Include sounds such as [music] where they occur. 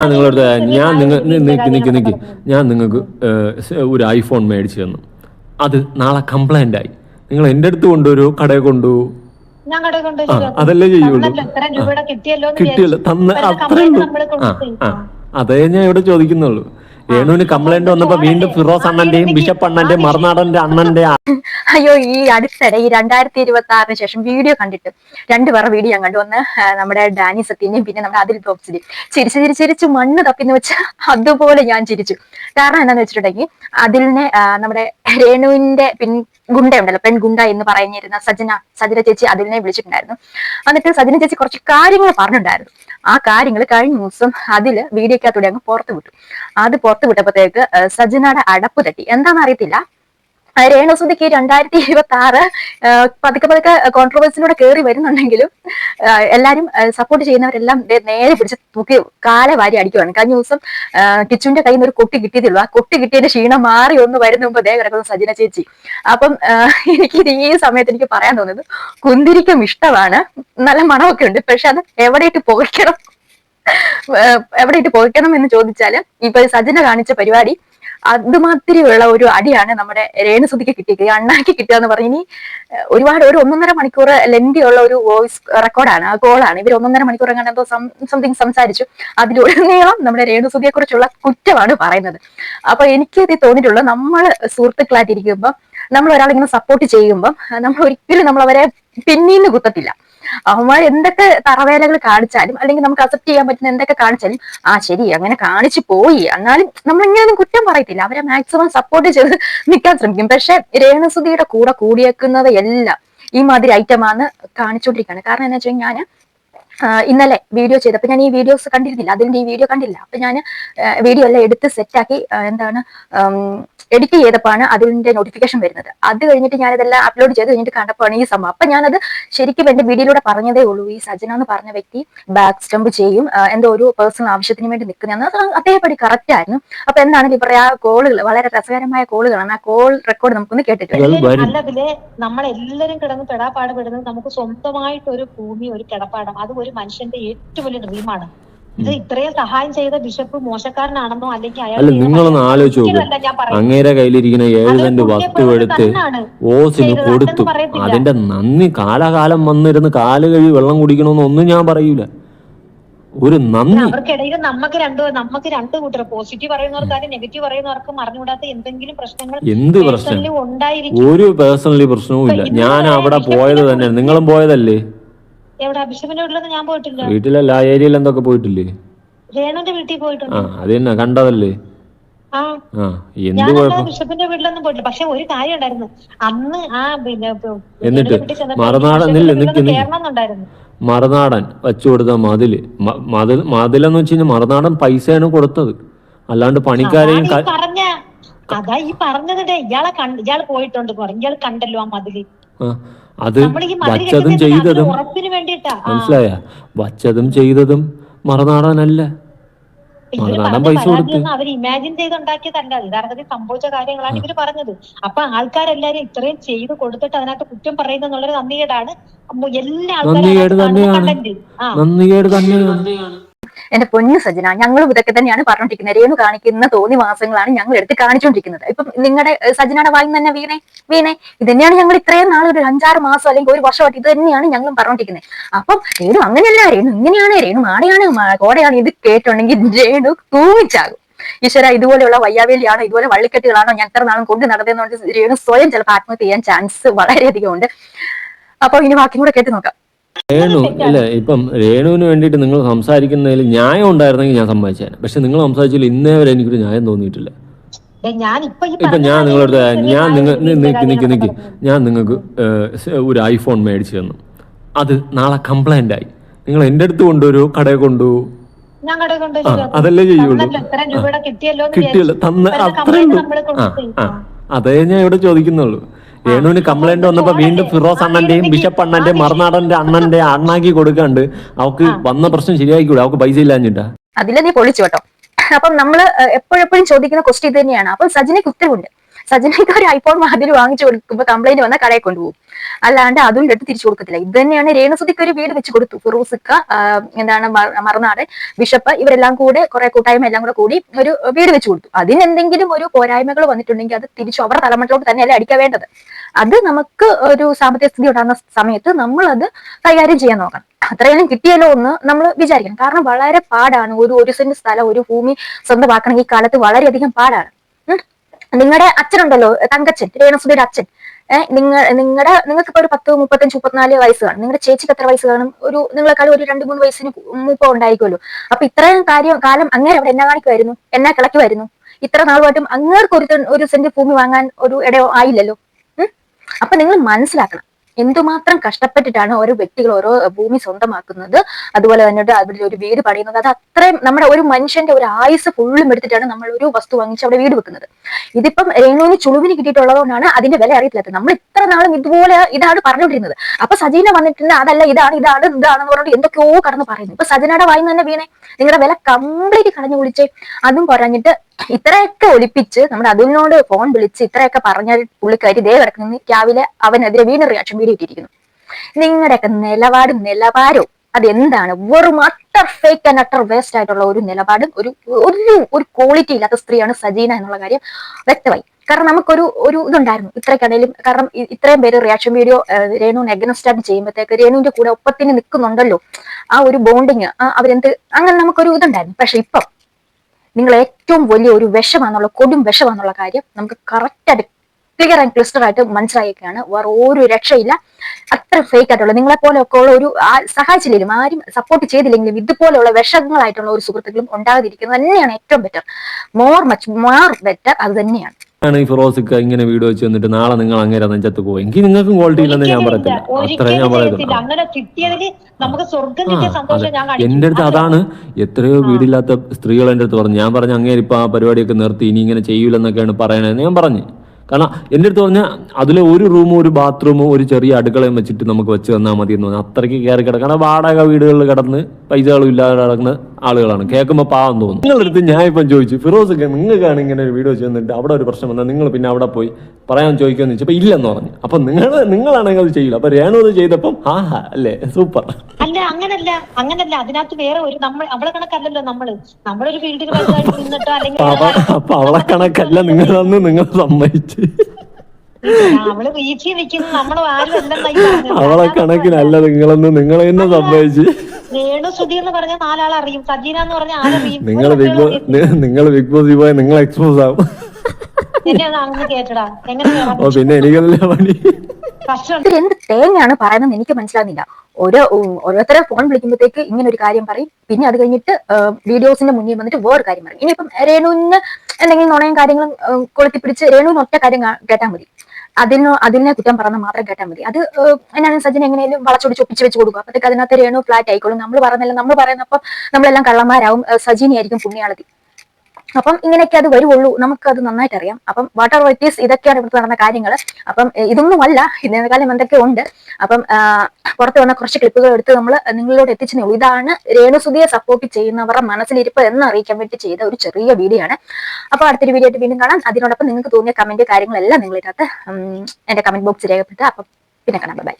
ഞാൻ നിങ്ങളടുത്ത് ഞാൻ നിങ്ങൾ നിക്ക് നിക്ക് നിൽക്കി ഞാൻ നിങ്ങൾക്ക് ഒരു ഐഫോൺ മേടിച്ചു തന്നു. അത് നാളെ കംപ്ലൈന്റ് ആയി. നിങ്ങൾ എന്റെ അടുത്ത് കൊണ്ടൊരു കടയിൽ കൊണ്ടു ഞാൻ കടയിൽ കൊണ്ട് ആ അതല്ലേ ചെയ്യുള്ളൂ. കിട്ടിയല്ലോ. തന്ന അത്രേ ഉള്ളൂ. ആ ആ അതേ ഞാൻ ഇവിടെ ചോദിക്കുന്നുള്ളൂ. രേണുവിന് കംപ്ലൈന്റ് വന്നപ്പോ വീണ്ടും ഫിറോസ് അണ്ണന്റെയും ബിഷപ്പ് അണ്ണന്റെയും മറുനാടന്റെ അണ്ണന്റെ [laughs] അയ്യോ ഈ അടുത്തിടെ ഈ രണ്ടായിരത്തി ഇരുപത്തി ആറിന് ശേഷം വീഡിയോ കണ്ടിട്ട് രണ്ടു പേരുടെ വീഡിയോ ഞാൻ കണ്ടു. ഒന്ന് നമ്മുടെ ഡാനി സത്യനെയും പിന്നെ നമ്മുടെ അതിൽ ബോക്സിനെയും ചിരിച്ച് ചിരിച്ച് ചിരിച്ച് മണ്ണ് തപ്പിന്ന് വെച്ച അതുപോലെ ഞാൻ ചിരിച്ചു. കാരണം എന്താന്ന് വെച്ചിട്ടുണ്ടെങ്കിൽ അതിലിനെ നമ്മുടെ രേണുവിന്റെ പിൻ ഗുണ്ട ഉണ്ടല്ലോ പെൺ ഗുണ്ട എന്ന് പറഞ്ഞിരുന്ന സജന സജന ചേച്ചി അതിലിനെ വിളിച്ചിട്ടുണ്ടായിരുന്നു. എന്നിട്ട് സജന ചേച്ചി കുറച്ച് കാര്യങ്ങൾ പറഞ്ഞിട്ടുണ്ടായിരുന്നു. ആ കാര്യങ്ങൾ കഴിഞ്ഞ ദിവസം അതിൽ വീഡിയോക്കകത്തൂടെ അങ്ങ് പുറത്തു വിട്ടു അത് പുറത്തു വിട്ടപ്പോഴത്തേക്ക് സജനയുടെ അടപ്പ് തട്ടി. എന്താണെന്ന് അറിയത്തില്ല. രേണുസുതിക്ക് രണ്ടായിരത്തി ഇരുപത്തി ആറ് പതുക്കെ പതുക്കെ കോൺട്രവേഴ്സിലൂടെ കയറി വരുന്നുണ്ടെങ്കിലും എല്ലാരും സപ്പോർട്ട് ചെയ്യുന്നവരെല്ലാം നേരെ പിടിച്ച് തൂക്കി കാല വാരി അടിക്കുവാണ്. കഴിഞ്ഞ ദിവസം കിച്ചുവിന്റെ കയ്യിൽ നിന്ന് ഒരു കൊട്ടി കിട്ടിയതുള്ളൂ ആ കൊട്ടി കിട്ടിയതിന്റെ ക്ഷീണം മാറി ഒന്ന് വരുന്ന മുമ്പ് ദേ കിടക്കുന്ന സജിന ചേച്ചി. അപ്പം എനിക്ക് ഈ സമയത്ത് എനിക്ക് പറയാൻ തോന്നുന്നത് കുന്തിരിക്കും ഇഷ്ടമാണ്. നല്ല മണമൊക്കെ ഉണ്ട്. പക്ഷെ അത് എവിടെയിട്ട് പോയിക്കണം എവിടെയിട്ട് പോയിക്കണം എന്ന് ചോദിച്ചാൽ ഇപ്പൊ സജന കാണിച്ച പരിപാടി അതുമാതിരിയുള്ള ഒരു അടിയാണ് നമ്മുടെ രേണുസുതിക്ക് കിട്ടിയത് അണ്ണാക്കി കിട്ടുക എന്ന് പറഞ്ഞ് ഇനി ഒരുപാട് ഒരു ഒന്നൊന്നര മണിക്കൂർ ലെന്തിയുള്ള ഒരു വോയിസ് റെക്കോർഡാണ് ആ കോളാണ്. ഇവർ ഒന്നൊന്നര മണിക്കൂർ അങ്ങനെ എന്തോ സംതിങ് സംസാരിച്ചു. അതിലുടനീളം നമ്മുടെ രേണുസുതിയെ കുറിച്ചുള്ള കുറ്റമാണ് പറയുന്നത്. അപ്പൊ എനിക്ക് ഇത് തോന്നിയിട്ടുള്ളത് നമ്മൾ സുഹൃത്തുക്കളായിട്ടിരിക്കുമ്പോൾ നമ്മൾ ഒരാളിങ്ങനെ സപ്പോർട്ട് ചെയ്യുമ്പോൾ നമ്മൾ ഒരിക്കലും നമ്മൾ അവരെ പിന്നീന്ന് കുത്തത്തില്ല. അവന്മാർ എന്തൊക്കെ തറവേലകൾ കാണിച്ചാലും അല്ലെങ്കിൽ നമുക്ക് അക്സെപ്റ്റ് ചെയ്യാൻ പറ്റുന്ന എന്തൊക്കെ കാണിച്ചാലും ആ ശരി അങ്ങനെ കാണിച്ചു പോയി. എന്നാലും നമ്മൾ ഇങ്ങനെയൊന്നും കുറ്റം പറയത്തില്ല. അവരെ മാക്സിമം സപ്പോർട്ട് ചെയ്ത് നിൽക്കാൻ ശ്രമിക്കും. പക്ഷെ രേണസുതിയുടെ കൂടെ കൂടിയേക്കുന്നത് എല്ലാം ഈ മാതിരി ഐറ്റമാണ് കാണിച്ചുകൊണ്ടിരിക്കുകയാണ് കാരണം എന്താ വെച്ചാൽ ഞാൻ ഇന്നലെ വീഡിയോ ചെയ്തപ്പോൾ ഞാൻ ഈ വീഡിയോസ് കണ്ടിരുന്നില്ല. അതിന്റെ ഈ വീഡിയോ കണ്ടില്ല. അപ്പൊ ഞാൻ വീഡിയോ എല്ലാം എടുത്ത് സെറ്റാക്കി എന്താണ് എഡിറ്റ് ചെയ്തപ്പോഴാണ് അതിന്റെ നോട്ടിഫിക്കേഷൻ വരുന്നത്. അത് കഴിഞ്ഞിട്ട് ഞാൻ ഇതെല്ലാം അപ്ലോഡ് ചെയ്ത് കഴിഞ്ഞിട്ട് കണ്ടപ്പോഴാണ് ഈ സംഭവം. അപ്പൊ ഞാനത് ശരിക്കും എന്റെ വീഡിയോയിലൂടെ പറഞ്ഞതേ ഉള്ളൂ. ഈ സജന എന്ന് പറഞ്ഞ വ്യക്തി ബാക്ക് സ്റ്റംപ് ചെയ്യും. എന്തോ ഒരു പേഴ്സണൽ ആവശ്യത്തിന് വേണ്ടി നിൽക്കുന്ന. അത് അതേപടി കറക്റ്റ് ആയിരുന്നു. അപ്പൊ എന്താണ് ഇവരുടെ ആ കോളുകൾ വളരെ രസകരമായ കോളുകളാണ് ആ കോൾ റെക്കോർഡ് നമുക്കൊന്ന് കേട്ടിട്ട് വരാം. ഇവൾ വരും. അല്ലതിൽ നമ്മളെല്ലാരും കിടന്ന് പെടാപ്പാട് പെടുന്നത് നമുക്ക് സ്വന്തമായിട്ട് ഒരു ഭൂമി ഒരു കിടപ്പാടം. അത് ഒരു മനുഷ്യന്റെ ഏറ്റവും വലിയ ഡ്രീമാണ് ഇത് ഇത്രയും സഹായം ചെയ്ത ബിഷപ്പ് മോശക്കാരനാണെന്നോ അല്ലെങ്കിൽ അയാൾ നിങ്ങളൊന്ന് ആലോചിച്ച് നോക്ക്. അങ്ങേരെ കയ്യിലിരിക്കുന്ന ഏഴ് സെന്റ് വസ്തു എടുത്ത് ഓസിന് കൊടുത്തു. അതിന്റെ നന്ദി കാലാകാലം വന്നിരുന്ന് കാൽ കഴി വെള്ളം കുടിക്കണമെന്ന് ഒന്നും ഞാൻ പറയൂല. ഒരു നന്ദി. അവർക്കിടയിൽ നമുക്ക് രണ്ടു നമുക്ക് രണ്ട് കൂട്ടർ. പോസിറ്റീവ് പറയുന്നവർക്കാരും നെഗറ്റീവ് പറയുന്നവർക്കും അറിഞ്ഞുകൂടാത്ത എന്തെങ്കിലും പ്രശ്നങ്ങൾ എന്ത് പ്രശ്നം? ഒരു പേഴ്സണലി പ്രശ്നവും ഇല്ല ഞാൻ അവിടെ പോയത് തന്നെ നിങ്ങളും പോയതല്ലേ? എവിടെ? ബിഷപ്പിന്റെ വീട്ടിലൊന്നും ഞാൻ പോയിട്ടില്ല. വീട്ടിലല്ല ആ ഏരിയയിൽ എന്തൊക്കെ പോയിട്ടില്ലേ? രേണുന്റെ വീട്ടിൽ പോയിട്ടുണ്ട്. ആ അത് തന്നെ കണ്ടതല്ലേ? ആ. ആ എന്ത് ഞാനല്ല കുഴപ്പം? ബിഷപ്പിന്റെ വീട്ടിലൊന്നും പോയിട്ടില്ല. പക്ഷെ ഒരു കാര്യം ഉണ്ടായിരുന്നു. അന്ന് ആ പിന്നെ പ- എന്നിട്ട് രേണുവിന്റെ മറുനാടൻ മറുനാടൻ വെച്ചു കൊടുത്ത മതിൽ. മതിൽ മതിലെന്ന് വെച്ച് കഴിഞ്ഞാൽ മറുനാടൻ പൈസയാണ് കൊടുത്തത്. അല്ലാണ്ട് പണിക്കാരെയും പറഞ്ഞ അതാ ഈ പറഞ്ഞതിന്റെ ഇയാളെ ഇയാൾ പോയിട്ടുണ്ട്. ഇയാൾ ഇയാൾ കണ്ടല്ലോ ആ മതിൽ. അത് വച്ചതും ചെയ്തതും മനസ്സിലായ? വച്ചതും ചെയ്തതും മറുനാടനല്ല. മറുനാടൻ പൈസ കൊടുത്ത്. അവർ ഇമാജിൻ ചെയ്തുണ്ടാക്കിയതല്ല. യഥാർത്ഥത്തിൽ സംഭവിച്ച കാര്യങ്ങളാണ് ഇവർ പറഞ്ഞത്. അപ്പൊ ആൾക്കാരെല്ലാരും ഇത്രയും ചെയ്ത് കൊടുത്തിട്ട് അതിനകത്ത് കുറ്റം പറയുന്നത് എന്നുള്ളൊരു നന്ദികേടാണ് എല്ലാ നന്ദികേട് ആൾക്കാരും നന്ദികേട് തന്നെയാണ്. എന്റെ പൊന്നു സജന ഞങ്ങളും ഇതൊക്കെ തന്നെയാണ് പറഞ്ഞോണ്ടിരിക്കുന്നത് രേണു കാണിക്കുന്ന തോന്നി മാസങ്ങളാണ് ഞങ്ങൾ എടുത്ത് കാണിച്ചുകൊണ്ടിരിക്കുന്നത് ഇപ്പം നിങ്ങളുടെ സജനയുടെ വായിൽ തന്നെ വീണേ വീണേ ഇത് തന്നെയാണ് ഞങ്ങൾ ഇത്രയും നാൾ ഒരു അഞ്ചാറ് മാസം അല്ലെങ്കിൽ ഒരു വർഷമായിട്ട് ഇത് തന്നെയാണ് ഞങ്ങളും പറഞ്ഞോണ്ടിരിക്കുന്നത് അപ്പം രേണു അങ്ങനെയല്ല രേണു ഇങ്ങനെയാണ് രേണു മാടയാണ് കോടയാണ് ഇത് കേട്ടുണ്ടെങ്കിൽ രേണു തൂങ്ങിച്ചാകും. ഈശ്വര ഇതുപോലെയുള്ള വയ്യാവേലിയാണോ ഇതുപോലെ വള്ളിക്കെട്ടുകളാണോ ഞാൻ എത്ര നാളും കൊണ്ട് നടന്നതെന്നുകൊണ്ട് രേണു സ്വയം ചിലപ്പോൾ ആത്മഹത്യ ചെയ്യാൻ ചാൻസ് വളരെയധികം ഉണ്ട് അപ്പൊ ഇനി ബാക്കി കൂടെ കേട്ട് നോക്കാം. രേണു ഇല്ല ഇപ്പം രേണുവിന് വേണ്ടിട്ട് നിങ്ങൾ സംസാരിക്കുന്നതിൽ ന്യായം ഉണ്ടായിരുന്നെങ്കിൽ ഞാൻ സമ്മതിച്ചേനെ. പക്ഷെ നിങ്ങൾ സംസാരിച്ചില്ല ഇന്നേ വരെ എനിക്കൊരു ന്യായം തോന്നിയിട്ടില്ല. ഇപ്പൊ ഞാൻ നിങ്ങളടുത്ത് ഞാൻ നിങ്ങൾ നിക്ക് നിക്ക് നിക്ക്. ഞാൻ നിങ്ങൾക്ക് ഒരു ഐഫോൺ മേടിച്ചു തന്നു. അത് നാളെ കംപ്ലൈന്റ് ആയി. നിങ്ങൾ എന്റെ അടുത്ത് കൊണ്ടുവരൂ കടയിൽ കൊണ്ടുപോകൂ അതല്ലേ ചെയ്യുള്ളൂ. കിട്ടിയല്ലോ. തന്ന അത്രേ ഉള്ളൂ. ആ അതേ ഞാൻ ഇവിടെ ചോദിക്കുന്നുള്ളൂ. രേണുവിന് കംപ്ലൈന്റ് വന്നപ്പോ വീണ്ടും ഫിറോസ് അണ്ണന്റെയും ബിഷപ്പ് അണ്ണന്റെയും മറുനാടന്റെ അണ്ണന്റെ അണ്ണാക്കി കൊടുക്കാണ്ട് അവക്ക് വന്ന പ്രശ്നം ശരിയാക്കിക്കൂടെ അവക്ക് പൈസ ഇല്ലാഞ്ഞിട്ടാ? അതിലെ നീ പൊളിച്ചു കേട്ടോ. അപ്പം നമ്മൾ എപ്പോഴെപ്പോഴും ചോദിക്കുന്ന ക്വസ്റ്റ്യൻ ഇത് തന്നെയാണ്. അപ്പൊ സജിനയ്ക്ക് ഉത്തരവുണ്ട്. സജനയ്ക്ക് ഒരു ഐഫോൺ മാതിരി വാങ്ങിച്ചു കൊടുക്കുമ്പോൾ കംപ്ലൈന്റ് വന്ന കടയിൽ കൊണ്ടുപോകും. അല്ലാണ്ട് അതും എടുത്ത് തിരിച്ചു കൊടുക്കത്തില്ല. ഇത് തന്നെയാണ് രേണസുദിക്ക് ഒരു വീട് വെച്ച് കൊടുത്തു. ഫിറൂസിക്ക എന്താണ് മറുനാട് ബിഷപ്പ് ഇവരെല്ലാം കൂടെ കുറെ കൂട്ടായ്മ എല്ലാം കൂടെ കൂടി ഒരു വീട് വെച്ച് കൊടുത്തു. അതിന് എന്തെങ്കിലും ഒരു പോരായ്മകൾ വന്നിട്ടുണ്ടെങ്കിൽ അത് തിരിച്ചു അവരുടെ തലമുറയിലോട്ട് തന്നെയല്ലേ അടിക്കാൻ വേണ്ടത്. അത് നമുക്ക് ഒരു സാമ്പത്തിക സ്ഥിതി ഉണ്ടാകുന്ന സമയത്ത് നമ്മൾ അത് കൈകാര്യം ചെയ്യാൻ നോക്കണം. അത്രയും കിട്ടിയല്ലോ എന്ന് നമ്മൾ വിചാരിക്കണം. കാരണം വളരെ പാടാണ്. ഒരു ഒരു സെന്റ് സ്ഥലം ഒരു ഭൂമി സ്വന്തമാക്കണമെങ്കിൽ ഈ കാലത്ത് വളരെയധികം പാടാണ്. നിങ്ങളുടെ അച്ഛനുണ്ടല്ലോ തങ്കച്ചൻ രേണസുധിയുടെ അച്ഛൻ. നിങ്ങൾ നിങ്ങളുടെ നിങ്ങൾക്ക് ഇപ്പൊ ഒരു പത്ത് മുപ്പത്തഞ്ച് മുപ്പത്തിനാല് വയസ്സ് കാണും. നിങ്ങളുടെ ചേച്ചിക്ക് എത്ര വയസ്സ് കാണും? ഒരു നിങ്ങളെക്കാളും ഒരു രണ്ട് മൂന്ന് വയസ്സിന് മൂപ്പം ഉണ്ടായിരിക്കുമല്ലോ. അപ്പൊ ഇത്രയും കാര്യം കാലം അങ്ങനെ അവിടെ എന്നാ കാണിക്കുമായിരുന്നു എന്നാ കിളക്കുമായിരുന്നു ഇത്ര നാളുമായിട്ടും അങ്ങേർക്ക് ഒരു ഒരു സെന്റ് ഭൂമി വാങ്ങാൻ ഒരു ഇടയോ ആയില്ലല്ലോ? അപ്പൊ നിങ്ങൾ മനസ്സിലാക്കണം. എന്തുമാത്രം കഷ്ടപ്പെട്ടിട്ടാണ് ഓരോ വ്യക്തികൾ ഓരോ ഭൂമി സ്വന്തമാക്കുന്നത്? അതുപോലെ തന്നെ അവിടെ ഒരു വീട് പണിയുന്നത്. അത് അത്രയും നമ്മുടെ ഒരു മനുഷ്യന്റെ ഒരു ആയുസ് ഫുള്ളും എടുത്തിട്ടാണ് നമ്മൾ ഒരു വസ്തു വാങ്ങിച്ച് അവിടെ വീട് വെക്കുന്നത്. ഇതിപ്പം രേണുവിന് ചുളുവിന് കിട്ടിയിട്ടുള്ളതുകൊണ്ടാണ് അതിന്റെ വില അറിയത്തില്ലാത്തത്. നമ്മൾ ഇത്ര നാളും ഇതുപോലെ ഇതാണ് പറഞ്ഞുകൊണ്ടിരുന്നത്. അപ്പൊ സജീന വന്നിട്ടുണ്ട് അതല്ല ഇതാണ് ഇതാണ് ഇതാണെന്ന് പറഞ്ഞിട്ട് എന്തൊക്കെയോ കടന്ന് പറയുന്നു. ഇപ്പൊ സജനയുടെ വായിന്ന് തന്നെ വീണേ. നിങ്ങളുടെ വില കംപ്ലീറ്റ് കളഞ്ഞു വിളിച്ചേ അതും പറഞ്ഞിട്ട് ഇത്രയൊക്കെ ഒളിപ്പിച്ച് നമ്മൾ അതിനോട് ഫോൺ വിളിച്ച് ഇത്രയൊക്കെ പറഞ്ഞ പുള്ളിക്കാരി ദേ കിടക്കുന്ന. രാവിലെ അവനെതിരെ വീണ്ടും റിയാക്ഷൻ വീഡിയോ ഇട്ടിരിക്കുന്നു. നിങ്ങളുടെയൊക്കെ നിലപാടും നിലവാരവും അതെന്താണ്? വെറും utter fake and utter waste ആയിട്ടുള്ള ഒരു നിലപാടും ഒരു ഒരു ഒരു ക്വാളിറ്റി ഇല്ലാത്ത സ്ത്രീയാണ് സജീന എന്നുള്ള കാര്യം വ്യക്തമായി. കാരണം നമുക്കൊരു ഒരു ഇതുണ്ടായിരുന്നു. ഇത്രയ്ക്കാണേലും കാരണം ഇത്രയും പേര് റിയാക്ഷൻ വീഡിയോ രേണുവിനെ അഗനസ്റ്റ് ആയിട്ട് ചെയ്യുമ്പോഴത്തേക്ക് രേണുവിന്റെ കൂടെ ഒപ്പത്തിന് നിൽക്കുന്നുണ്ടല്ലോ. ആ ഒരു ബോണ്ടിങ് അവരെന്ത് അങ്ങനെ നമുക്കൊരു ഇതുണ്ടായിരുന്നു. പക്ഷെ ഇപ്പം നിങ്ങൾ ഏറ്റവും വലിയ ഒരു വിഷമാണെന്നുള്ള കൊടും വിഷമാണെന്നുള്ള കാര്യം നമുക്ക് കറക്റ്റ് ആയിട്ട് ക്ലിയർ ആൻഡ് ക്ലിസ്റ്റർ ആയിട്ട് മനസ്സിലാക്കിയാണ് വേറെ ഒരു രക്ഷയില്ല. അത്ര ഫേക്ക് ആയിട്ടുള്ള നിങ്ങളെ പോലെ ഒക്കെ ഉള്ള ഒരു സഹായിച്ചില്ലെങ്കിലും ആരും സപ്പോർട്ട് ചെയ്തില്ലെങ്കിലും ഇതുപോലെയുള്ള വിഷങ്ങളായിട്ടുള്ള ഒരു സുഹൃത്തുക്കളും ഉണ്ടാകാതിരിക്കുന്നത് തന്നെയാണ് ഏറ്റവും better more much more better അത് തന്നെയാണ്. ആണ് ഈ ഫിറോസിക്ക ഇങ്ങനെ വീഡിയോ വെച്ച് വന്നിട്ട് നാളെ നിങ്ങൾ അങ്ങനെ നെഞ്ചത്ത് പോകും എനിക്ക് നിങ്ങൾക്കും ക്വാളിറ്റി ഇല്ലെന്ന് ഞാൻ പറയത്തില്ല. അത്രയും ഞാൻ പറയത്തില്ല. അങ്ങനെ എന്റെ അടുത്ത് അതാണ് എത്രയോ വീടില്ലാത്ത സ്ത്രീകൾ എന്റെ അടുത്ത് പറഞ്ഞു. ഞാൻ പറഞ്ഞു ഇപ്പൊ ആ പരിപാടിയൊക്കെ നിർത്തി ഇനി ഇങ്ങനെ ചെയ്യൂലെന്നൊക്കെയാണ് പറയണതെന്ന് ഞാൻ പറഞ്ഞു. കാരണം എന്റെ അടുത്ത് പറഞ്ഞാൽ അതിലെ ഒരു റൂമും ഒരു ബാത്റൂമും ഒരു ചെറിയ അടുക്കളയും വെച്ചിട്ട് നമുക്ക് വെച്ച് തന്നാൽ മതി എന്ന് പറഞ്ഞാൽ അത്രയ്ക്ക് കയറി കിടക്കണം വാടക വീടുകളിൽ കിടന്ന് പൈസകളും ഇല്ലാതെ കിടക്കുന്ന ആളുകളാണ്. കേൾക്കുമ്പോൾ പാവം തോന്നും. നിങ്ങളുടെ അടുത്ത് ഞാൻ ഇപ്പം ചോദിച്ചു ഫിറോസ് ഒക്കെ നിങ്ങൾക്കാണ് ഇങ്ങനെ ഒരു വീഡിയോ വെച്ച് തന്നിട്ട് അവിടെ ഒരു പ്രശ്നം വന്നാൽ നിങ്ങൾ പിന്നെ അവിടെ പോയി പറയാൻ ചോദിക്കുമെന്ന് ചോദിച്ചപ്പോൾ ഇല്ലെന്ന് പറഞ്ഞു. അപ്പം നിങ്ങൾ നിങ്ങളാണെങ്കിൽ അത് ചെയ്യില്ല അപ്പം രേണു അത് ചെയ്തപ്പം ആഹാ അല്ലേ? സൂപ്പർ. അല്ല അങ്ങനല്ല അങ്ങനല്ല. അതിനകത്ത് വേറെ ഒരു നമ്മൾ അവളെ കണക്കല്ലല്ലോ നമ്മൾ. നമ്മളൊരു ഫീൽഡിൽ വലുതായിട്ട് നിന്നിട്ടോ അല്ലെങ്കിൽ അപ്പൊ അവളെ കണക്കല്ല നിങ്ങളന്ന് നിങ്ങൾ സമ്മതിച്ച്. അവൾ വീഴ്ച നിൽക്കുന്നത് നമ്മൾ ആരും അല്ലെന്നായി. അവളെ കണക്കിനല്ല നിങ്ങളെന്ന് നിങ്ങൾ തന്നെ സമ്മതിച്ച്. സുധി എന്ന് പറഞ്ഞ നാലാൾ അറിയും സജീന എന്ന് പറഞ്ഞ ആരറിയും നിങ്ങൾ ബിഗ് ബോസ് നിങ്ങൾ ബിഗ് ബോസ് പോയ നിങ്ങൾ എക്സ്പോസ് ആവും. പിന്നെ എനിക്കതല്ല പണി. ഇതിൽ എന്ത് തേങ്ങയാണ് പറയുന്നത് എനിക്ക് മനസ്സിലാകുന്നില്ല ഒരു ഓരോരുത്തരെ ഫോൺ വിളിക്കുമ്പോഴത്തേക്ക് ഇങ്ങനെ ഒരു കാര്യം പറയും. പിന്നെ അത് കഴിഞ്ഞിട്ട് വീഡിയോസിന്റെ മുന്നിൽ വന്നിട്ട് വേറെ കാര്യം പറയും. ഇനിയിപ്പം രേണുവിന് എന്തെങ്കിലും നുണയും കാര്യങ്ങളും കൊളുത്തിപ്പിടിച്ച് കൊളുത്തി പിടിച്ച് രേണുവിന് ഒറ്റ കാര്യം കേട്ടാൽ മതി. അതിന് അതിനെ കുറ്റം പറഞ്ഞാൽ മാത്രം കേട്ടാൽ മതി. അത് എന്നാണ് സജിൻ എങ്ങനെയും വളച്ചൊടിച്ച് ഒപ്പിച്ച് വെച്ച് കൊടുക്കും. അപ്പോഴത്തേക്ക് അതിനകത്ത് രേണു ഫ്ലാറ്റ് ആയിക്കോളും. നമ്മൾ പറഞ്ഞല്ലോ നമ്മൾ പറയുന്നപ്പം നമ്മളെല്ലാം കള്ളന്മാരാവും. സജിനിയായിരിക്കും പുണ്യാളതി. അപ്പം ഇങ്ങനെയൊക്കെ അത് വരുവുള്ളൂ. നമുക്കത് നന്നായിട്ട് അറിയാം അപ്പം വാട്ടർ അതോറിറ്റീസ് ഇതൊക്കെയാണ് ഇവിടുത്തെ നടന്ന കാര്യങ്ങൾ അപ്പം ഇതൊന്നും ഇതൊന്നുമല്ല. ഇതിനേക്കാളും എന്തൊക്കെ ഉണ്ട്? അപ്പം പുറത്ത് വന്ന കുറച്ച് ക്ലിപ്പുകൾ എടുത്ത് നമ്മൾ നിങ്ങളിലോട് എത്തിച്ചേ ഇതാണ് രേണുസുതിയെ സപ്പോർട്ട് ചെയ്യുന്നവരുടെ മനസ്സിലിരിപ്പ് എന്ന് അറിയിക്കാൻ വേണ്ടി ചെയ്ത ഒരു ചെറിയ വീഡിയോ ആണ്. അപ്പോൾ അടുത്തൊരു വീഡിയോ ആയിട്ട് വീണ്ടും കാണാം. അതിനോടൊപ്പം നിങ്ങൾക്ക് തോന്നിയ കമന്റ് കാര്യങ്ങളെല്ലാം നിങ്ങൾ ഇതിനകത്ത് എന്റെ കമന്റ് ബോക്സ് രേഖപ്പെടുത്തുക. അപ്പം പിന്നെ കാണാം. ബൈ